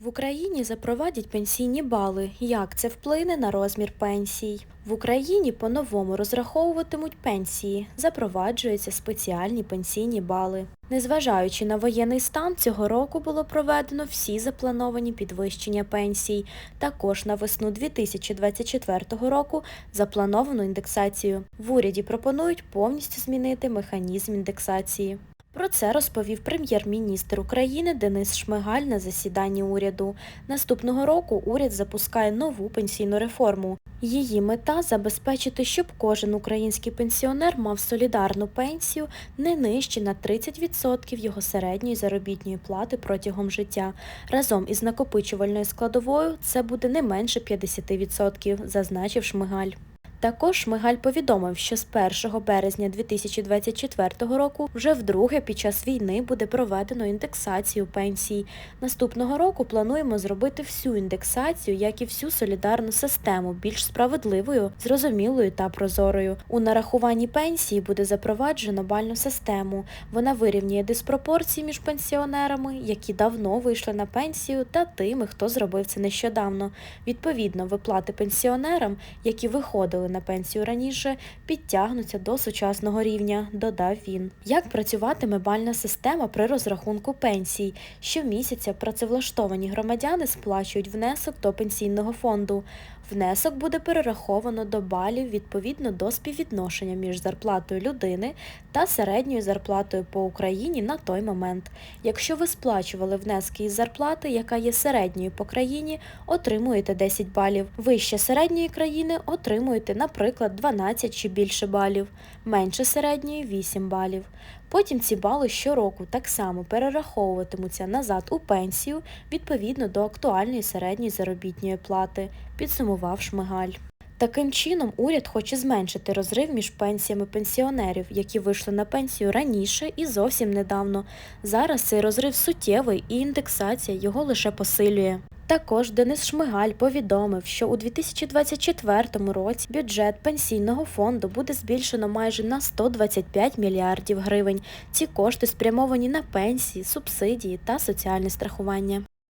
В Україні запровадять пенсійні бали. Як це вплине на розмір пенсій? В Україні по-новому розраховуватимуть пенсії, запроваджуються спеціальні пенсійні бали. Незважаючи на воєнний стан, цього року було проведено всі заплановані підвищення пенсій. Також на весну 2024 року заплановано індексацію. В уряді пропонують повністю змінити механізм індексації. Про це розповів прем'єр-міністр України Денис Шмигаль на засіданні уряду. Наступного року уряд запускає нову пенсійну реформу. Її мета забезпечити, щоб кожен український пенсіонер мав солідарну пенсію не нижче на 30% його середньої заробітної плати протягом життя. Разом із накопичувальною складовою це буде не менше 50%, зазначив Шмигаль. Також Шмигаль повідомив, що з 1 березня 2024 року вже вдруге під час війни буде проведено індексацію пенсій. Наступного року плануємо зробити всю індексацію, як і всю солідарну систему, більш справедливою, зрозумілою та прозорою. У нарахуванні пенсії буде запроваджено бальну систему. Вона вирівнює диспропорції між пенсіонерами, які давно вийшли на пенсію, та тими, хто зробив це нещодавно. Відповідно, виплати пенсіонерам, які виходили на пенсію раніше, підтягнуться до сучасного рівня, додав він. Як працюватиме бальна система при розрахунку пенсій? Щомісяця працевлаштовані громадяни сплачують внесок до пенсійного фонду. Внесок буде перераховано до балів відповідно до співвідношення між зарплатою людини та середньою зарплатою по Україні на той момент. Якщо ви сплачували внески із зарплати, яка є середньою по країні, отримуєте 10 балів. Вище середньої країни отримуєте, наприклад, 12 чи більше балів, менше середньої 8 балів. Потім ці бали щороку так само перераховуватимуться назад у пенсію відповідно до актуальної середньої заробітної плати, підсумував Шмигаль. Таким чином, уряд хоче зменшити розрив між пенсіями пенсіонерів, які вийшли на пенсію раніше і зовсім недавно. Зараз цей розрив суттєвий і індексація його лише посилює. Також Денис Шмигаль повідомив, що у 2024 році бюджет пенсійного фонду буде збільшено майже на 125 мільярдів гривень. Ці кошти спрямовані на пенсії, субсидії та соціальне страхування.